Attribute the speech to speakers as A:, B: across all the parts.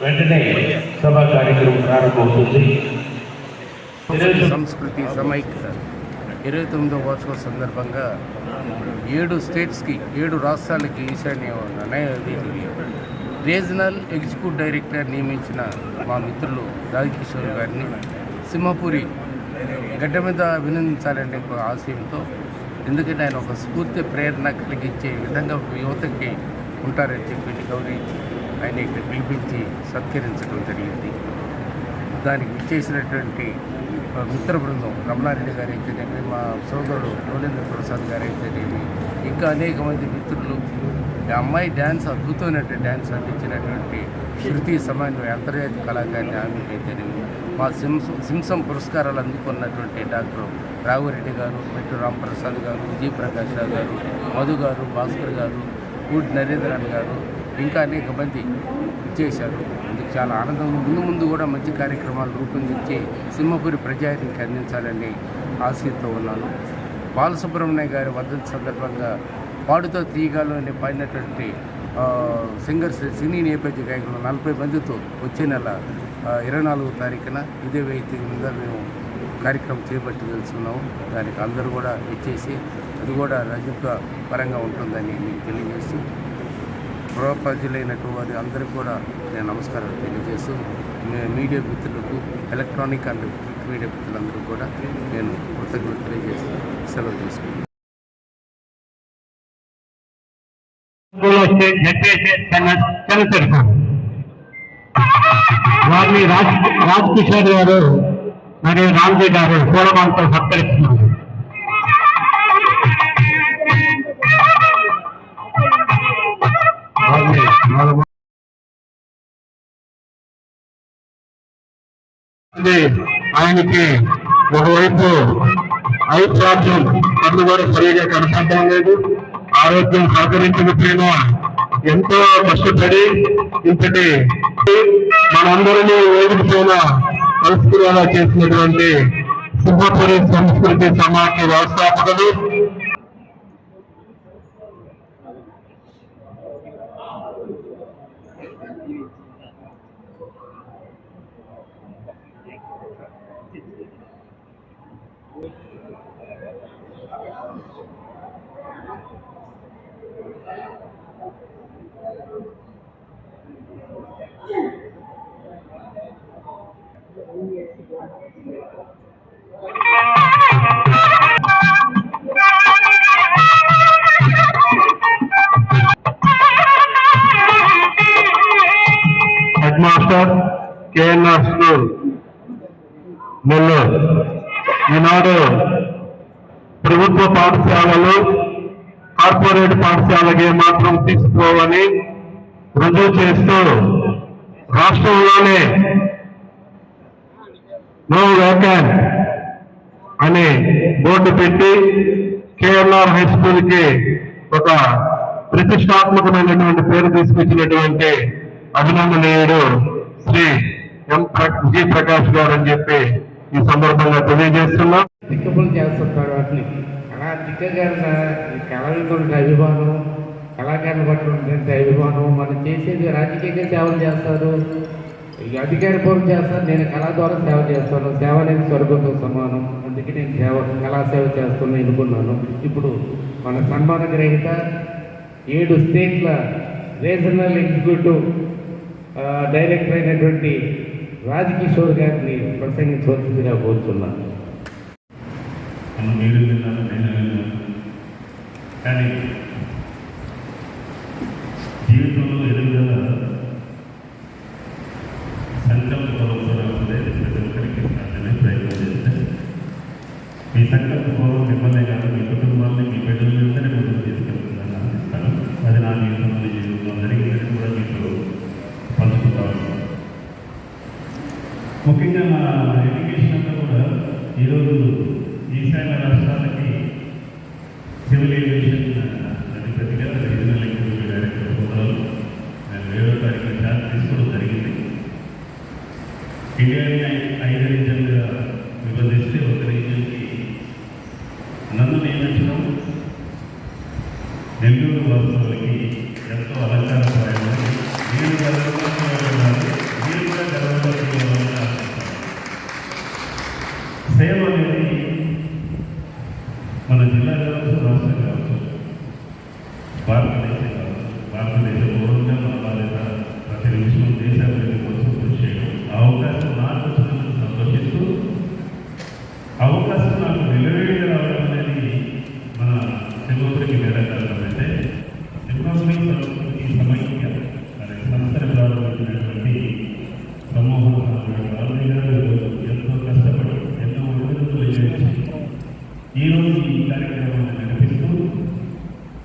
A: వెంటనే సభా కార్యక్రమం ప్రారంభమవుతుంది
B: సంస్కృతి సమైక్యత ఇరవై తొమ్మిదో వార్షిక సందర్భంగా ఏడు స్టేట్స్కి ఏడు రాష్ట్రాలకి ఈశాన్య రీజనల్ ఎగ్జిక్యూటివ్ డైరెక్టర్ నియమించిన మా మిత్రులు రాజకిషోర్ గారిని సింహపురి గడ్డ మీద అభినందించాలనే ఒక ఆశయంతో ఎందుకంటే ఆయన ఒక స్ఫూర్తి ప్రేరణ కలిగించే విధంగా యువతకి ఉంటారని చెప్పి గౌరీ ఆయన ఇక్కడ పిలిపించి సత్కరించడం జరిగింది. దానికి విచ్చేసినటువంటి మిత్ర బృందం రమణారెడ్డి గారు అయితేనేమి మా సోదరుడు యోగేంద్ర ప్రసాద్ గారు అయితేనేమి ఇంకా అనేక మంది మిత్రులు. ఈ అమ్మాయి డ్యాన్స్ అద్భుతమైనటువంటి డ్యాన్స్ అందించినటువంటి శృతి సమన్వయ అంతర్జాతీయ కళాకారిణి ఆమెకి అయితేనేమి మా సింస సింసం పురస్కారాలు అందుకున్నటువంటి డాక్టర్ రాఘురెడ్డి గారు మెట్టు రాంప్రసాద్ గారు విజయ్ ప్రకాష్ రావు గారు మధు గారు భాస్కర్ గారు కూటి నరేంద్రన్ గారు ఇంకా అనేక మంది ఇచ్చేశారు చాలా ఆనందం ముందు ముందు కూడా మంచి కార్యక్రమాలు రూపొందించి సింహపురి ప్రజానికి అందించాలని ఆశతో ఉన్నాను. బాలసుబ్రహ్మణ్య గారి వర్ధంతి సందర్భంగా పాడుతో తీయగాలోని పాడినటువంటి సింగర్స్ సినీ నేపథ్య గాయకులు నలభై మందితో వచ్చే నెల ఇరవై నాలుగో తారీఖున ఇదే వేయి మీద మేము కార్యక్రమం చేపట్టి తెలుసుకున్నాము దానికి అందరూ కూడా ఇచ్చేసి అది కూడా రజక పరంగా ఉంటుందని మీకు తెలియజేస్తూ గృహ అందరికీ కూడా నేను నమస్కారాలు తెలియజేస్తూ మీడియా మిత్రులకు ఎలక్ట్రానిక్ అండ్ ప్రింట్ మీడియా మిత్రులందరూ కూడా నేను కృతజ్ఞతలు తెలియజేస్తూ సెలవు చేసుకుంటాను
A: వారిని రాజ్ రాజ్ కిషోర్ గారు మరియు రామ్జీ గారు పూలమాలతో సత్కరిస్తున్నారు. ఆయనకి ఒకవైపు ఐ ప్రాబ్లం కళ్ళు కూడా సరిగా కనపడడం లేదు. ఆరోగ్యం సహకరించకపోయినా ఎంతో కష్టపడి ఇంతటి మనందరినీ వేదిక పైన కలుసుకునేలా చేసినటువంటి సింహపురి సంస్కృతి సమాఖ్య వ్యవస్థాపకులు head master KNR school Nellore ఈనాడు ప్రభుత్వ పాఠశాలలు కార్పొరేట్ పాఠశాలకి మాత్రం తీసుకోవని రుజువు చేస్తూ రాష్ట్రంలోనే నో వేకెంట్ అని బోర్డు పెట్టి కేఎల్ఆర్ హై స్కూల్కి ఒక ప్రతిష్టాత్మకమైనటువంటి పేరు తీసుకొచ్చినటువంటి అభినందనీయుడు శ్రీ ఎం ప్ర- జి ప్రకాష్ గారు అని చెప్పి ఈ సందర్భంగా తెలియజేస్తున్నాం.
B: దిక్కుబులు చేస్తుంటారు వాటిని. అలా దిక్కగారిన కళాకారులకు అభిమానం కళాకారుల పట్ల ఉన్నటువంటి అభిమానం మనం చేసేది రాజకీయంగా సేవలు చేస్తారు. అధికార పూర్వం చేస్తాను. నేను కళా ద్వారా సేవ చేస్తాను. సేవ అనేది స్వర్గంతో సమానం. అందుకే నేను సేవ కళా సేవ చేస్తాను ఎన్నుకున్నాను ఇప్పుడు మన సన్మాన గ్రహీత ఏడు స్టేట్ల రీజనల్ ఎగ్జిక్యూటివ్ డైరెక్టర్ అయినటువంటి రాజ్ కిషోర్ గారిని ప్రసంగించవలసిందిగా కోరుతున్నాను.
C: మీ సంకల్ప పూర్వం మిమ్మల్ని కాదు మీ కుటుంబాన్ని మీ బిడ్డలను అందరినీ ముందుకు తీసుకెళ్తుందని ఆశిస్తాను అది నా జీవితంలో జీవితంలో జరిగిందని కూడా పంచుకుంటాను. ముఖ్యంగా మన ఎడ్యుకేషన్ అంతా కూడా ఈరోజు ఈశాన్య రాష్ట్రాలకి సివిల్ ఏవియేషన్ అధిపతిగా రీజనల్ ఎగ్జిక్యూటివ్ డైరెక్టర్ నేను వేరే వారికి ఛార్జ్ తీసుకోవడం జరిగింది. ఇండియాని ఐదు రీజన్గా విభజిస్తే ఒక రీజన్కి ఈరోజు ఈ కార్యక్రమాన్ని నడిపిస్తూ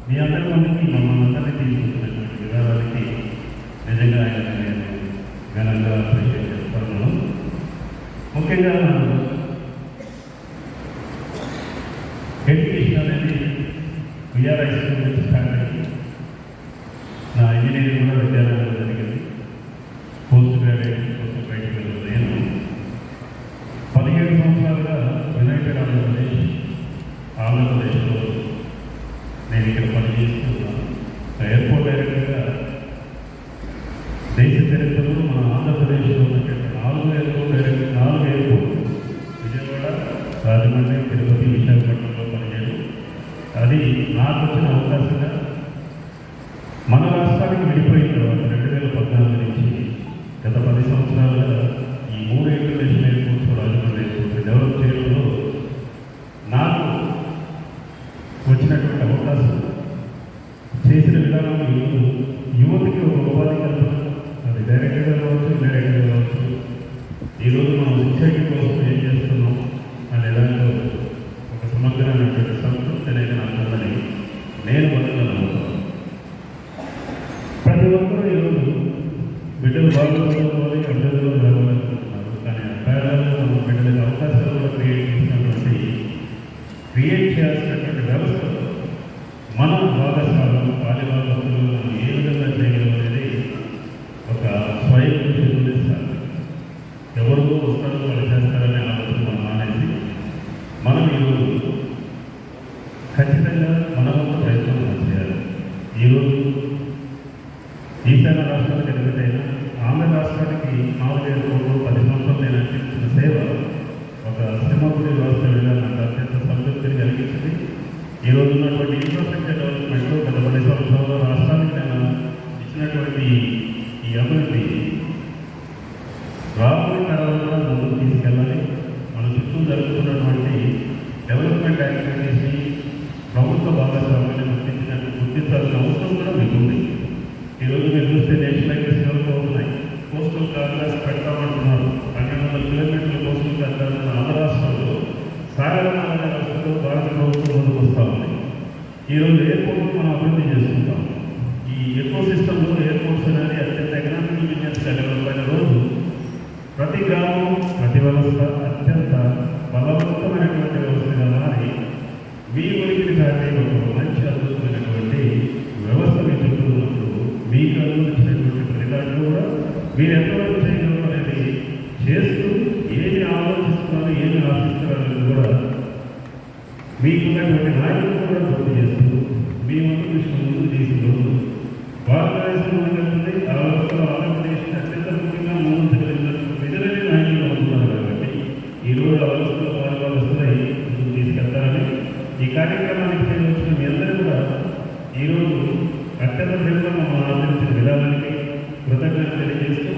C: మీ అందరి మందికి మమ్మల్ని అందరినీ తీసుకుంటున్నటువంటి విధానానికి నిజంగా ఆయన నేను ఘనంగా అప్రిషియేట్ చేస్తున్నాను ముఖ్యంగా ఎడ్యుకేషన్ అనేది విఆర్ హై స్కూల్ నుంచి నా ఇంజనీరింగ్ కూడా విద్యాలయంలో జరిగింది. పోస్ట్ గ్రాడ్యుయేషన్ కోసం బయటకు వెళ్ళిన నేను పదిహేడు సంవత్సరాలుగా యునైటెడ్ ఆంధ్రప్రదేశ్ ఆంధ్రప్రదేశ్లో నేను ఇక్కడ పనిచేస్తున్నాను ఎయిర్పోర్ట్ డైరెక్టర్గా దేశ ఈరోజు మనం సొసైటీ కోసం ఏం చేస్తున్నాం అనే దాంట్లో ఒక సమగ్రమైనటువంటి సంతృప్తి అనేది నాకు ఉందని నేను బతకగలను ప్రతి ఒక్కరూ ఈరోజు బిడ్డలు బాగా ఖచ్చితంగా మన వంతు ప్రయత్నం చేయాలి. ఈరోజు చూస్తే నేషనల్ హైవేస్ డెవలప్ అవుతున్నాయి కోస్టల్ కారిడార్స్ పెడతామంటున్నారు. పన్నెండు వందల కిలోమీటర్ల కోస్టల్ కారిడార్స్ ఆంధ్ర రాష్ట్రంలో సాగరమైన రాష్ట్రంలో భారత ప్రభుత్వం ముందుకు వస్తూ ఉంది ఈరోజు ఎయిర్పోర్ట్ మనం అభివృద్ధి చేసుకుంటాం. ఈ ఎకో సిస్టంలో ఎయిర్పోర్ట్స్ అనేది అత్యంత ఎకనామిక్ బిజినెస్ డెవలప్ అయిన రోజు ప్రతి గ్రామం ప్రతి వ్యవస్థ అత్యంత బలవంతమైనటువంటి వ్యవస్థగా మారి మీ ఉనికిని దాటి మంచి అద్భుతమైనటువంటి వ్యవస్థ మీ చుట్టూ ఉన్నప్పుడు మీకు అనుభవించినటువంటి ప్రతి దాంట్లో కూడా మీరు ఎంతవరకు చేయగలరు అనేది చేస్తూ ఏమి ఆలోచిస్తున్నారు ఏమి ఆశిస్తున్నారు కూడా మీకున్నటువంటి నాయకులు కూడా పూర్తి చేస్తూ మీ ముందు కృషి ముందు తీసుకుంటూ భారతదేశం ఉన్నటువంటి ఆ వ్యవస్థలో ఆంధ్రప్రదేశ్ అత్యంత ముఖ్యంగా ముందు వెళ్ళినటువంటి నాయకులు అవుతున్నారు కాబట్టి ఈరోజు ఆ వ్యవస్థలో పాల్గొవలసినై తీసుకెళ్తారని ఈ కార్యక్రమానికి వచ్చిన మీ అందరూ కూడా ఈరోజు అత్యంత ప్రేమగా మమ్మల్ని ఆదరించిన విధానానికి కృతజ్ఞత తెలియజేస్తూ